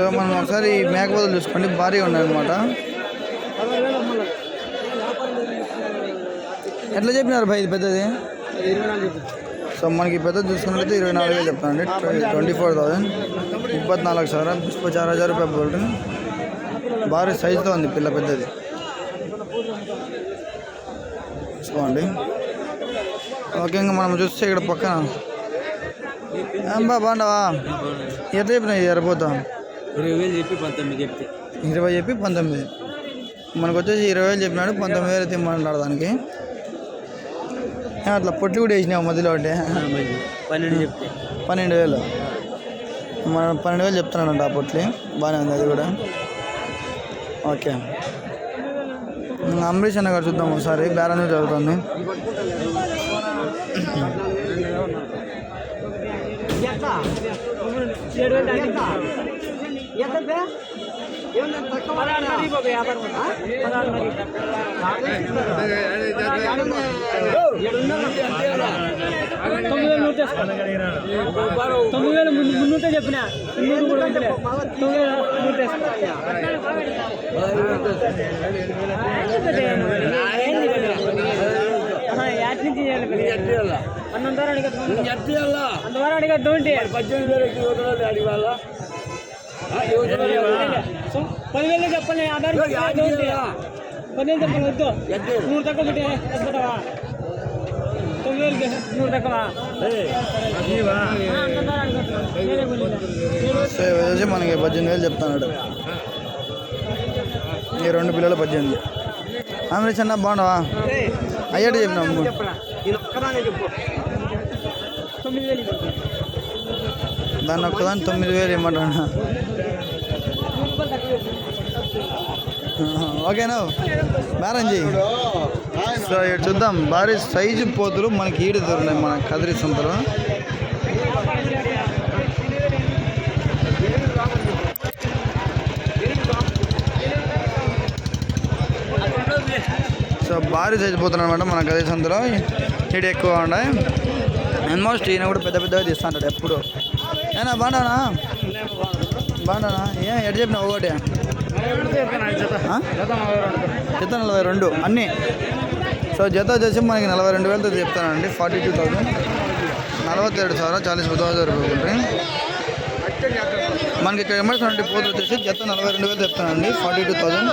So మనం ఒకసారి మేక బదులు చూసుకోండి. భారీగా ఉన్నాయన్నమాట ఎట్లా చెప్పినారు భాయ్ ఇది పెద్దది? సో మనకి పెద్ద చూసుకున్నట్లయితే ఇరవై నాలుగు వేలు చెప్తానండి. Twenty four thousand. ఇప్పటి నాలుగు సార్. పుష్ప చార్ హజార్ రూపాయ భారీ సైజుతో ఉంది పిల్ల పెద్దది. చూసుకోండి. ముఖ్యంగా మనం చూస్తే ఇక్కడ పక్కన. బాగుండవా ఎట్లా చెప్పినాయి ఎర్రపోతా ఇరవై వేలు చెప్పి పంతొమ్మిది చెప్తే. ఇరవై చెప్పి పంతొమ్మిది. మనకు వచ్చేసి ఇరవై వేలు చెప్పినాడు పంతొమ్మిది వేలు తిమ్మన్నాడు దానికి. ఏ, అట్లా పొట్టి కూడా వేసినావు మధ్యలో ఒకటి పన్నెండు చెప్తే. పన్నెండు వేలు. మన పన్నెండు వేలు చెప్తున్నాడంట ఆ పొట్లి. బాగానే ఉంది అది కూడా. ఓకే. అంబరీష్ అన్న గారు చూద్దాం ఒకసారి. బేరం జరుగుతుంది తొమ్మిది వేలు మున్నూట చెప్పిన కూడా తొమ్మిది వేలు యాట్ నుంచి చేయాలి పెద్ద. అన్నంత వరకు అడిగద్దు అంత వరకు అడిగద్దు ఉంటే సో, పదివేలు చెప్పాలి ఆధార్ పదివేలు చెప్పాలి వద్దు. నూరు తక్కువ పెట్టి వేసుకుంటావా తొమ్మిది వేలకి నూరు తక్కువ. సో ఇవి వచ్చేసి మనకి పద్దెనిమిది వేలు చెప్తున్నాడు ఈ రెండు పిల్లలు పద్దెనిమిది. అంబరీష్ అన్న బాగున్నావా? అయ్యాడు చెప్పినాము తొమ్మిది వేలు. దాన్ని ఒక్కదాన్ని తొమ్మిది వేలు ఇవ్వమంటాడు ఓకేనా బేరం సో ఇక్కడ చూద్దాం. భారీ సైజు పోతులు మనకి ఈడ దొరినాయి మన కదిరి సంతలో. సో భారీ సైజు పోతులు అనమాట మన కదిరి సంతలో. ఈడు ఎక్కువ ఉన్నాయి. ఆల్మోస్ట్ ఈయన కూడా పెద్ద పెద్దగా తీస్తుంటాడు ఎప్పుడు. ఏనా బాగున్నానా బాగున్నానా ఏం ఎడ చెప్పిన ఒకటి? జత నలభై రెండు అన్నీ. సో జత చేసి మనకి నలభై రెండు వేలతో చెప్తానండి. ఫార్టీ టూ థౌసండ్ నలభత్తేడు సార్ చాలీస్ బుధవారం ఉంటుంది మనకి ఇక్కడ ఎమర్జెన్సీ పోతు వచ్చేసి జత నలభై రెండు వేలు చెప్తానండి. ఫార్టీ టూ థౌసండ్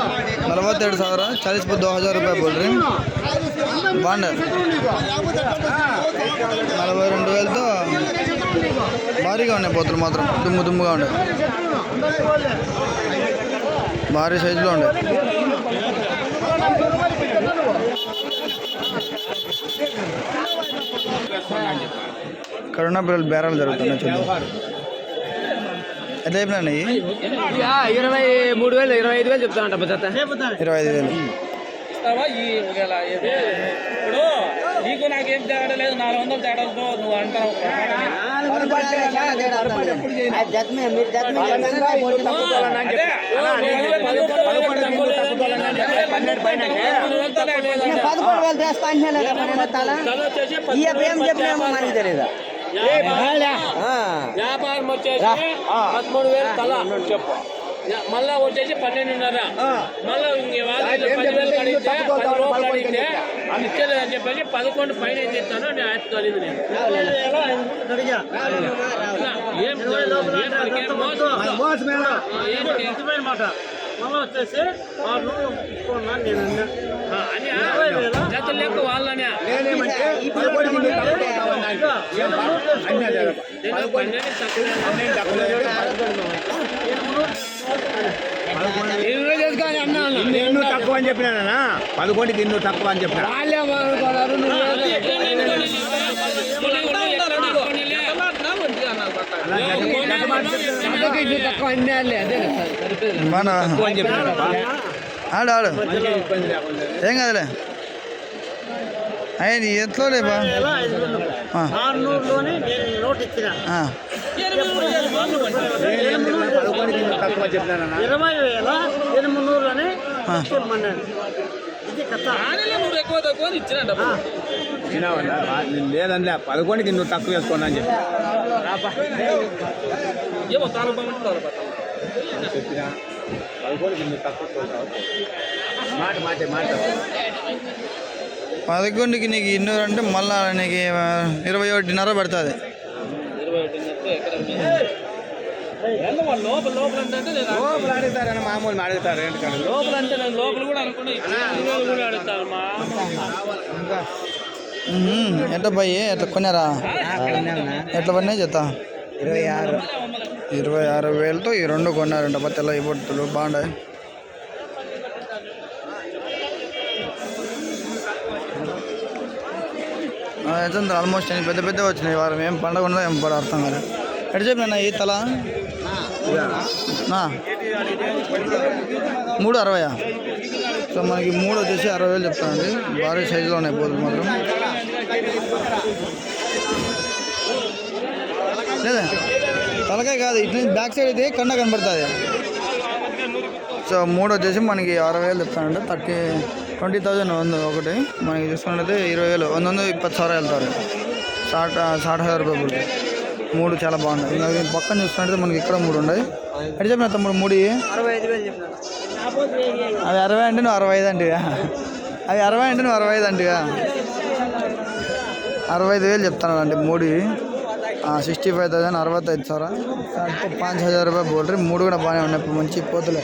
నలభత్తేడు సార్ చాలీస్ దో హజార్ రూపాయలు బోల్ రీ నలభై రెండు వేలతో భారీగా ఉన్నాయి పోతులు మాత్రం. దుమ్ము దుమ్ముగా ఉన్నాయి. భారీ సైజులో ఉండే కరోనా పిల్లలు బేరాలు జరుగుతున్నాయి చూద్దాం ఎట్లా చెప్పినా ఇరవై మూడు వేలు ఇరవై ఐదు వేలు చెప్తానంట ఇరవై ఐదు వేలు. నీకు నాకేం తేడా లేదు నాలుగు వందలు తేడాలతో నువ్వు అంటావు పదకొండు వేలు తెస్తా తల ఏం చెప్పినామో మనకి తెలియదు వ్యాపారం వచ్చేసి పదమూడు వేలు తల చెప్పు మళ్ళా వచ్చేసి పన్నెండున్నర. మళ్ళా పదివేలు కడిగితే పది రూపాయలు అడిగితే ఇచ్చేలేదని చెప్పేసి పదకొండు పైన ఏం చెప్తాను నేను ఆయన కలిగింది నేను. ఏం ఏం మళ్ళీ వచ్చేసి ఆరు నూరు కొన్నాను నేను ఆ, అని ఆ, జత లెక్క వాళ్ళనే నేను పన్నెండు ఇన్ను తక్కువ అని చెప్పినానా పదకొండుకి ఇన్ను తక్కువ అని చెప్పిన బాగా ఆడు ఆడు. ఏం కాదులే. ఆయన నీ లేబా పదకొండుకి ఇరవై వేల ఎనిమిది నువ్వు ఎక్కువ తక్కువ లేదండి పదకొండుకి ఇన్ను తక్కువ వేసుకోండి అని చెప్పి. ఏమో తాను బాగుంటుంది చెప్పినా? పదకొండుకి ఇన్ని తక్కువ తోలుతావు మాట మాటే మాట. పదకొండుకి నీకు ఇన్నూరు అంటే మళ్ళా నీకు ఇరవై ఒకటిన్నర పడుతుంది. ఇరవై ఒకటి ఎక్కడ ఎంత వాళ్ళు లోపల లోపల అంటే నేను లోపల అడుగుతారని మామూలు అడుగుతారు ఎందుకంటే లోపల అంటే నేను లోపల కూడా అనుకున్నా. ఇక్కడ కూడా అడుగుతారు మా మ్మ్. ఎట్లా పోయి? ఎట్లా కొన్నారా? ఎట్లా పడినాయి చెత్త? ఇరవై ఆరు. ఇరవై ఆరు వేలతో ఈ రెండు కొన్నారంట. బా తెల్ల బొట్టులు బాగున్నాయి ఎంత ఆల్మోస్ట్ అన్ని పెద్ద పెద్ద వచ్చినాయి. వారం ఏం పండగ ఉన్నదో ఏం పడ అర్థం కాదు ఎటు చెప్పిన ఈ తల? మూడు అరవయా? సో మనకి మూడు వచ్చేసి అరవై వేలు చెప్తానండి భారీ సైజులో ఉన్నాయి పోతులు మాత్రం. లేదా? తలకాయ కాదు ఇటు బ్యాక్ సైడ్ అయితే కన్న కనబడుతుంది. సో మూడు వచ్చేసి మనకి అరవై వేలు చెప్తానంటే థర్టీ ట్వంటీ థౌజండ్ ఉంది ఒకటి. మనకి చూసుకున్నట్లయితే ఇరవై వేలు వంద వంద ఇప్పటి సార్ వెళ్తారు. సాట్ సాట్ హజార్ రూపాయలు మూడు చాలా బాగుంది ఇంకా పక్కన చూసుకున్నట్లయితే మనకి ఇక్కడ మూడు ఉన్నాయి. అంటే చెప్పిన తమ్ముడు మూడు అవి అరవై అంటే నువ్వు అరవై ఐదు అంటే అవి అరవై అంటే నువ్వు అరవై ఐదు అంటే అరవై ఐదు వేలు చెప్తాను అండి మూడు సిక్స్టీ ఫైవ్ థౌసండ్ అరవై ఐదు సారా? అంటే పాంచ్ హజార్ రూపాయలు బోల్రీ మూడు కూడా బాగానే ఉన్నాయి ఇప్పుడు మంచి పోతులే.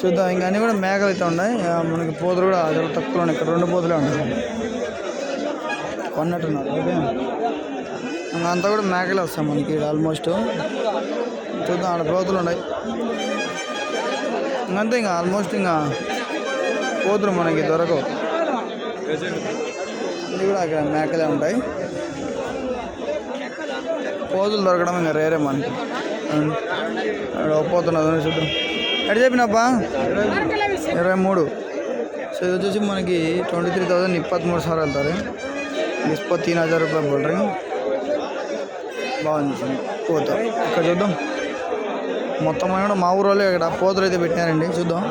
చూద్దాం ఇంకా అన్నీ కూడా మేకలు అయితే ఉన్నాయి. మనకి పోతులు కూడా చాలా తక్కువ ఉన్నాయి. ఇక్కడ రెండు పోతులే ఉన్నాయి. కొన్నట్టున్నారు ఓకే. ఇంకా అంతా కూడా మేకలే వస్తాయి మనకి ఆల్మోస్ట్ చూద్దాం ఆడ పోతులు ఉన్నాయి. ఇంకంతే ఇంకా ఆల్మోస్ట్ ఇంకా పోతులు మనకి దొరకవు. ఇది కూడా అక్కడ మేకలే ఉంటాయి. పోజులు దొరకడం ఇంకా రేరే మనకి ఒప్పుతున్నది చూద్దాం. ఎక్కడ చెప్పినప్పా ఇరవై మూడు. సో ఇది వచ్చేసి మనకి ట్వంటీ త్రీ థౌజండ్ ఇప్పటి మూడు సార్ వెళ్తారు. ఇప్పటి తీన్ హజార్ రూపాయలు బోల్డ్రీ. బాగుంది సార్. పోతా. ఇక్కడ చూద్దాం. మొత్తం కూడా మా ఊరు వాళ్ళు ఇక్కడ పోతులు అయితే పెట్టినారండి. చూద్దాం.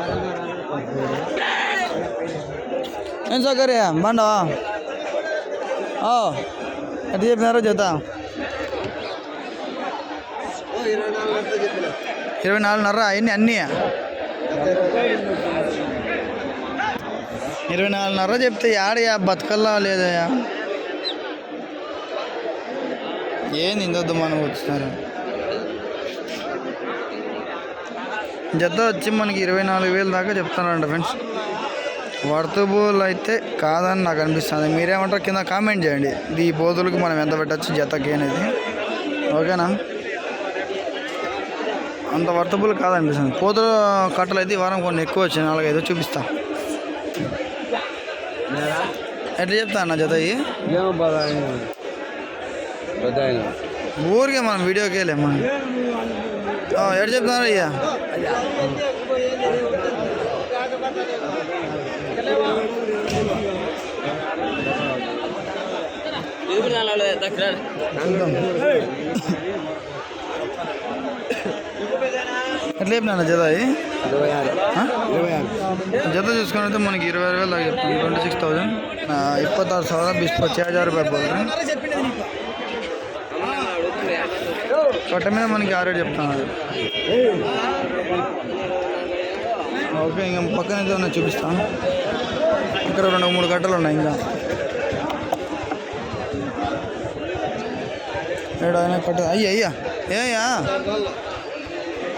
ఏం సౌకర్య బండవా? ఎట్లా చెప్పినారో చేతా ఇరవై నాలుగున్నర అవన్నీ అన్నీ? ఇరవై నాలుగున్నర చెప్తే యాడయా బతకల్లా లేదయా ఏంది ఇంత మనం వచ్చినారు జత వచ్చి మనకి ఇరవై నాలుగు వేలు దాకా చెప్తానండి ఫ్రెండ్స్. వర్తబుల్ అయితే కాదని నాకు అనిపిస్తుంది. మీరేమంటారు కింద కామెంట్ చేయండి. ఈ పోతులకు మనం ఎంత పెట్టచ్చు జతకి అనేది. ఓకేనా? అంత వర్తబుల్ కాదనిపిస్తుంది పోతుల కట్టలు అయితే వారం కొన్ని ఎక్కువ వచ్చాయి. నాలుగైదు చూపిస్తా. ఎట్లా చెప్తా అన్న జత ఊరికే మనం వీడియోకి వెళ్ళే మనం. ఎటు చెప్తున్నారు అయ్యా? చూద్దాం ఎట్లా చెప్పినా జత ఇది? ఇరవై ఆరు ఆ? ఇరవై ఆరు ಜೊತೆ చూసుకున్నైతే మనకి ఇరవై ఆరు వేలు ಆಗಿರ್ತಾನೆ ಟ್ವೆಂಟಿ ಸಿಕ್ಸ್ ತೌಸಂಡ್ ಇಪ್ಪತ್ತಾರು ಸಾವಿರ ಬಿಸ್ ಪಚ್ಚೆ ಹಜಾರ್ ರೂಪಾಯಿ ಬೋಲ್ರಿ కట్ట మీద మనకి ఆరేడు చెప్తాను అది ఓకే ఇంకా పక్కన అయితే ఉన్నాయి చూపిస్తాను ఇక్కడ రెండు మూడు గంటలు ఉన్నాయి ఇంకా ఏడు అయినా కట్ట అయ్యా అయ్యా ఏయ్యా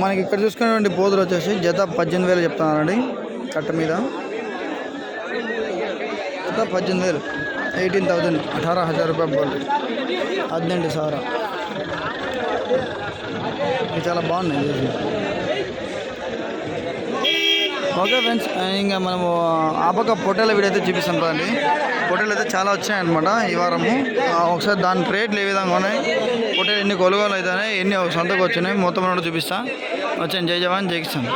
మనకి ఇక్కడ చూసుకునేటువంటి బోధులు వచ్చేసి జత పద్దెనిమిది వేలు చెప్తున్నారండి. కట్ట మీద. జత పద్దెనిమిది వేలు. ఎయిటీన్ థౌజండ్ అఠారా హజార్ రూపాయలు బోర్డు హద్నెండు సారా. ఇది చాలా బాగున్నాయి ఓకే ఫ్రెండ్స్ ఇంకా మనము ఆపక పొట్టేల వీడియో అయితే చూపిస్తాం కదండి పొట్టేలు అయితే చాలా వచ్చాయన్నమాట ఈ వారము. ఒకసారి దాని రేట్లు ఏ విధంగా ఉన్నాయి? పొట్టేలు ఎన్ని కొనుగోలు అవుతున్నాయి ఎన్ని సంతకు వచ్చినాయి మొత్తం రెండు చూపిస్తాను వచ్చాను. జై జవాన్ జై కిసాన్.